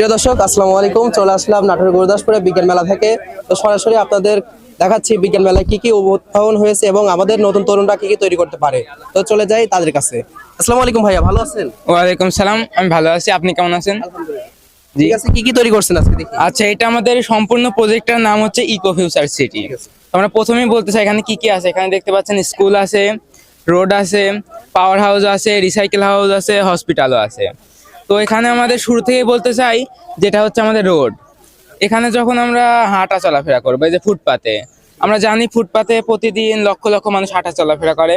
প্রিয় দর্শক আসসালামু আলাইকুম। চলে আসলাম নাটোর গুরুদাসপুরে বিজ্ঞান মেলা থেকে। তো সরাসরি আপনাদের দেখাচ্ছি বিজ্ঞান মেলায় কি কি উদ্ভাবন হয়েছে এবং আমাদের নতুন তরুণরা কি কি তৈরি করতে পারে। তো চলে যাই তাদের কাছে। আসসালামু আলাইকুম ভাইয়া ভালো আছেন? ওয়ালাইকুম সালাম আমি ভালো আছি। আপনি কেমন আছেন? ঠিক আছে কি কি তৈরি করছেন আজকে দেখি। আচ্ছা এটা আমাদের সম্পূর্ণ প্রজেক্টটার নাম হচ্ছে ইকো ফিউচার সিটি আমরা প্রথমেই বলতে চাই এখানে কি কি আছে? এখানে দেখতে পাচ্ছেন স্কুল আছে রোড আছে পাওয়ার হাউস আছে রিসাইকেল হাউস আছে হসপিটালও আছে। তো এখানে আমাদের শুরু থেকেই বলতে চাই, যেটা হচ্ছে আমাদের রোড। এখানে যখন আমরা হাঁটা চলাফেরা করব, এই যে ফুটপাতে, আমরা জানি ফুটপাতে প্রতিদিন লক্ষ লক্ষ মানুষ হাঁটা চলাফেরা করে।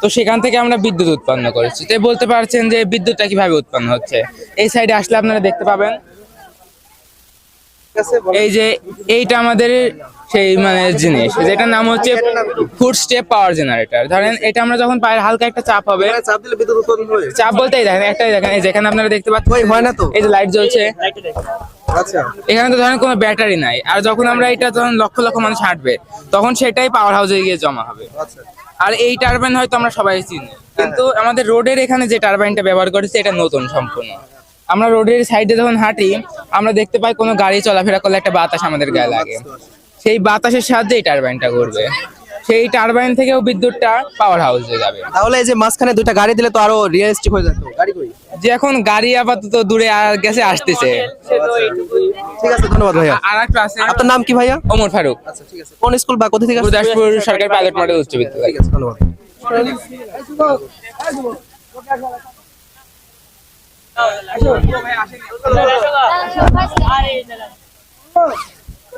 তো সেখান থেকে আমরা বিদ্যুৎ উৎপন্ন করেছি। তো বলতে পারছেন যে বিদ্যুৎটা কীভাবে উৎপন্ন হচ্ছে। এই সাইডে আসলে আপনারা দেখতে পাবেন। এই যে, এইটা আমাদের সেই মানে জিনিস। যেটার নাম হচ্ছে ফুড স্টেপ পাওয়ার জেনারেটর ধরেন এটা আমরা যখন পায়ের হালকা একটা চাপ হবে চাপ দিলে বিদ্যুৎ উৎপন্ন চাপ বলতে দেখেন একটাই দেখেন এই যেখানে আপনারা দেখতে পাচ্ছেন হয় না তো। এই যে লাইট জ্বলছে। আচ্ছা। এখানে তো ধরেন কোনো ব্যাটারি নাই। আর যখন আমরা এটা যখন লক্ষ লক্ষ মানুষ হাঁটবে তখন সেটাই পাওয়ার হাউসে গিয়ে জমা হবে। আচ্ছা। আর এই টারবাইন হয়তো আমরা সবাই চিনি। কিন্তু আমাদের রোডের এখানে যে টারবাইনটা ব্যবহার করেছে এটা নতুন সম্পূর্ণ। আমরা রোডের সাইডে যখন হাঁটি আমরা দেখতে পাই কোনো গাড়ি চলাফেরা করলে একটা বাতাস আমাদের গায়ে লাগে। সেই বাতাসের সাহায্যে এই টারবাইনটা ঘুরবে সেই টারবাইন থেকেও বিদ্যুৎটা পাওয়ার হাউসে যাবে তাহলে এই যে মাঝখানে দুইটা গাড়ি দিলে তো আরও রিয়েলিস্টিক হয়ে যেত গাড়ি কই যে এখন গাড়ি আপাতত দূরে আর গেছে আসতেছে ঠিক আছে ধন্যবাদ ভাইয়া আর একটা আছে আপনার নাম কি ভাইয়া ওমর ফারুক আচ্ছা ঠিক আছে কোন স্কুল বা কোথা থেকে আসছেন? গুরুদাসপুর সরকারি পাইলট মডেল উচ্চ বিদ্যালয় ঠিক আছে ধন্যবাদ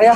ভাইয়া